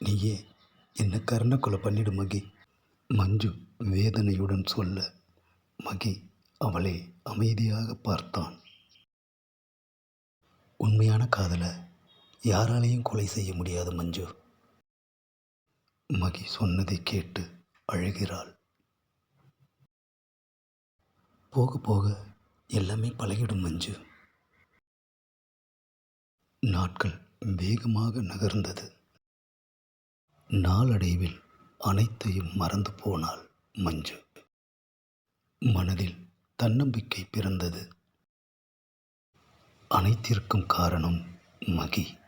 நீயே என்னை கருணை கொலை பண்ணிடு மகி. மஞ்சு வேதனையுடன் சொல்ல மகி அவளை அமைதியாக பார்த்தான். உண்மையான காதலை யாராலையும் கொலை செய்ய முடியாது மஞ்சு. மகி சொன்னதை கேட்டு அழுகிறாள். போக போக எல்லாமே பழகிடும் மஞ்சு. நாட்கள் வேகமாக நகர்ந்தது. நாளடைவில் அனைத்தையும் மறந்து போனாள் மஞ்சு. மனதில் தன்னம்பிக்கை பிறந்தது. அனைத்திற்கும் காரணம் மகி.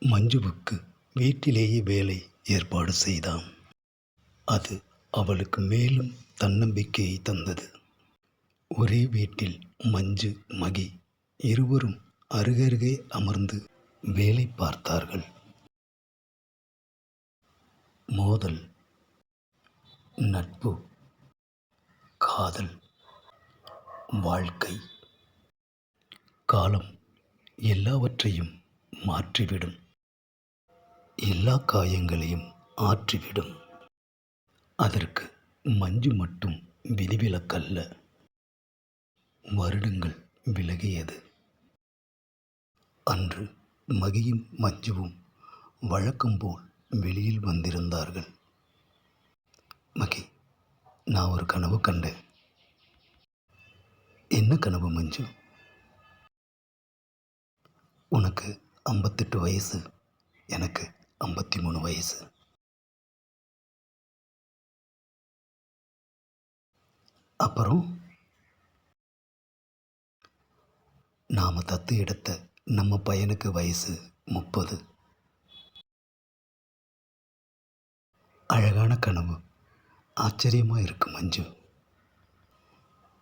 மஞ்சுவுக்கு வீட்டிலேயே வேலை ஏற்பாடு செய்தான். அது அவளுக்கு மேலும் தன்னம்பிக்கையை தந்தது. ஒரே வீட்டில் மஞ்சு மகி இருவரும் அருகருகே அமர்ந்து வேலை பார்த்தார்கள். மோதல் நட்பு காதல் வாழ்க்கை. காலம் எல்லாவற்றையும் மாற்றிவிடும். எல்லா காயங்களையும் ஆற்றிவிடும். அதற்கு மஞ்சு மட்டும் விதிவிலக்கல்ல. வருடங்கள் விலகியது. அன்று மகியும் மஞ்சுவும் வழக்கம்போல் வெளியில் வந்திருந்தார்கள். மகி நான் ஒரு கனவு கண்டேன். என்ன கனவு மஞ்சு? உனக்கு ஐம்பத்தெட்டு வயசு எனக்கு ஐம்பத்தி மூணு வயசு. அப்புறம்? நாம் தத்து எடுத்த நம்ம பையனுக்கு வயசு முப்பது. அழகான கனவு. ஆச்சரியமாக இருக்கும் மஞ்சு.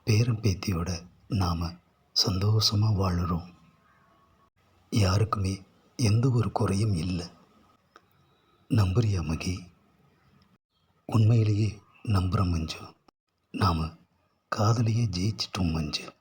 பேரன் பேத்தியோட நாம் சந்தோஷமாக வாழ்கிறோம் யாருக்குமே எந்த ஒரு குறையும் இல்லை. நம்புறியா மகி? உண்மையிலேயே நம்புகிறோம் மஞ்சு. நாம் காதலையே ஜெயிச்சிட்டோம் மஞ்சு.